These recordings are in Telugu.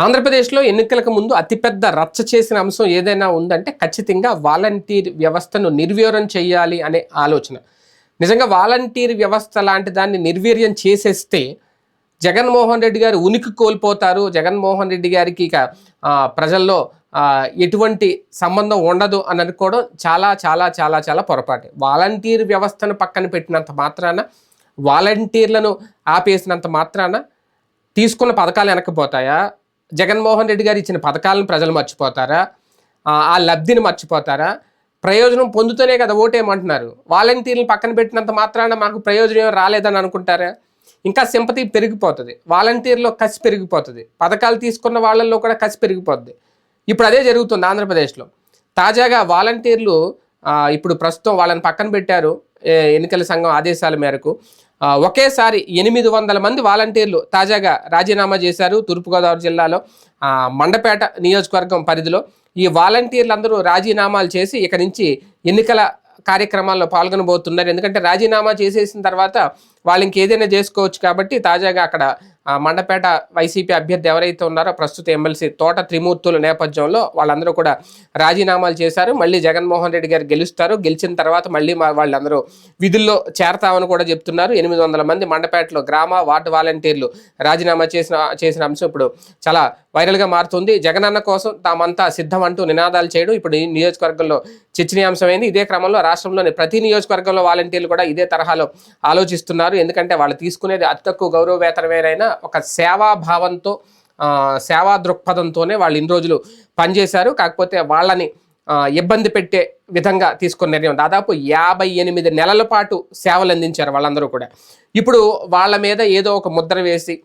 ఆంధ్రప్రదేశ్లో ఎన్నికలకు ముందు అతిపెద్ద రచ్చ చేసిన అంశం ఏదైనా ఉందంటే ఖచ్చితంగా వాలంటీర్ వ్యవస్థను నిర్వీర్యం చేయాలి అనే ఆలోచన. నిజంగా వాలంటీర్ వ్యవస్థ లాంటి దాన్ని నిర్వీర్యం చేసేస్తే జగన్మోహన్ రెడ్డి గారు ఉనికి కోల్పోతారు. జగన్మోహన్ రెడ్డి గారికి ఇక ప్రజల్లో ఎటువంటి సంబంధం ఉండదు అని అనుకోవడం చాలా చాలా చాలా చాలా పొరపాటు. వాలంటీర్ వ్యవస్థను పక్కన పెట్టినంత మాత్రాన వాలంటీర్లను ఆపేసినంత మాత్రాన తీసుకున్న పథకాలు వెనకపోతాయా జగన్మోహన్ రెడ్డి గారు ఇచ్చిన పథకాలను ప్రజలు మర్చిపోతారా? ఆ, లబ్ధిని మర్చిపోతారా? ప్రయోజనం పొందుతూనే కదా ఓటేయమంటున్నారు. వాలంటీర్లు పక్కన పెట్టినంత మాత్రాన మాకు ప్రయోజనం రాలేదని అనుకుంటారా? ఇంకా సింపతి పెరిగిపోతుంది. వాలంటీర్లో కసి పెరిగిపోతుంది. పథకాలు తీసుకున్న వాళ్ళల్లో కూడా కసి పెరిగిపోతుంది ఇప్పుడు అదే జరుగుతుంది ఆంధ్రప్రదేశ్లో. తాజాగా వాలంటీర్లు ఇప్పుడు ప్రస్తుతం వాళ్ళని పక్కన పెట్టారు ఎన్నికల సంఘం ఆదేశాల మేరకు. ఒకేసారి ఎనిమిది వందల మంది వాలంటీర్లు తాజాగా రాజీనామా చేశారు తూర్పుగోదావరి జిల్లాలో మండపేట నియోజకవర్గం పరిధిలో. ఈ వాలంటీర్లు అందరూ రాజీనామాలు చేసి ఇక నుంచి ఎన్నికల కార్యక్రమాల్లో పాల్గొనబోతున్నారు. ఎందుకంటే రాజీనామా చేసేసిన తర్వాత వాళ్ళు ఇంకేదైనా చేసుకోవచ్చు కాబట్టి తాజాగా అక్కడ ఆ, మండపేట వైసీపీ అభ్యర్థి ఎవరైతే ఉన్నారో ప్రస్తుత ఎమ్మెల్సీ తోట త్రిమూర్తుల నేపథ్యంలో వాళ్ళందరూ కూడా రాజీనామాలు చేశారు. మళ్ళీ జగన్మోహన్ రెడ్డి గారు గెలుస్తారు. గెలిచిన తర్వాత మళ్ళీ వాళ్ళందరూ విధుల్లో చేరతామని కూడా చెప్తున్నారు. ఎనిమిది వందల మంది మండపేటలో గ్రామ వార్డు వాలంటీర్లు రాజీనామా చేసిన చేసిన అంశం ఇప్పుడు చాలా వైరల్గా మారుతుంది. జగనన్న కోసం తామంతా సిద్ధం అంటూ నినాదాలు చేయడం ఇప్పుడు ఈ నియోజకవర్గంలో చర్చనీయాంశమైంది. ఇదే క్రమంలో రాష్ట్రంలోని ప్రతి నియోజకవర్గంలో వాలంటీర్లు కూడా ఇదే తరహాలో ఆలోచిస్తున్నారు. ఎందుకంటే వాళ్ళు తీసుకునేది అతి తక్కువ గౌరవ వేతనమేనైనా ఒక సేవా భావంతో సేవా దృక్పథంతోనే వాళ్ళు ఇన్ని రోజులు పనిచేశారు. కాకపోతే వాళ్ళని ఇబ్బంది పెట్టే విధంగా తీసుకున్న నిర్ణయం. దాదాపు యాభై ఎనిమిది నెలల పాటు సేవలు అందించారు వాళ్ళందరూ కూడా. ఇప్పుడు వాళ్ళ మీద ఏదో ఒక ముద్ర వేసి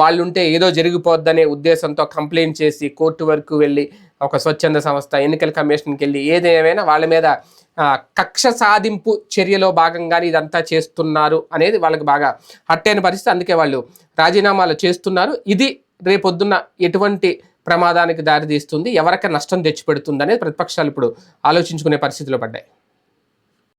వాళ్ళుంటే ఏదో జరిగిపోద్దనే ఉద్దేశంతో కంప్లైంట్ చేసి కోర్టు వరకు వెళ్ళి ఒక స్వచ్ఛంద సంస్థ ఎన్నికల కమిషన్కి వెళ్ళి ఏదేమైనా వాళ్ళ మీద కక్ష సాధింపు చర్యలో భాగంగానే ఇదంతా చేస్తున్నారు అనేది వాళ్ళకి బాగా హట్టైన పరిస్థితి. అందుకే వాళ్ళు రాజీనామాలు చేస్తున్నారు. ఇది రేపొద్దున్న ఎటువంటి ప్రమాదానికి దారితీస్తుంది? ఎవరికి నష్టం తెచ్చిపెడుతుంది అనేది ప్రతిపక్షాలు ఇప్పుడు ఆలోచించుకునే పరిస్థితిలో పడ్డాయి.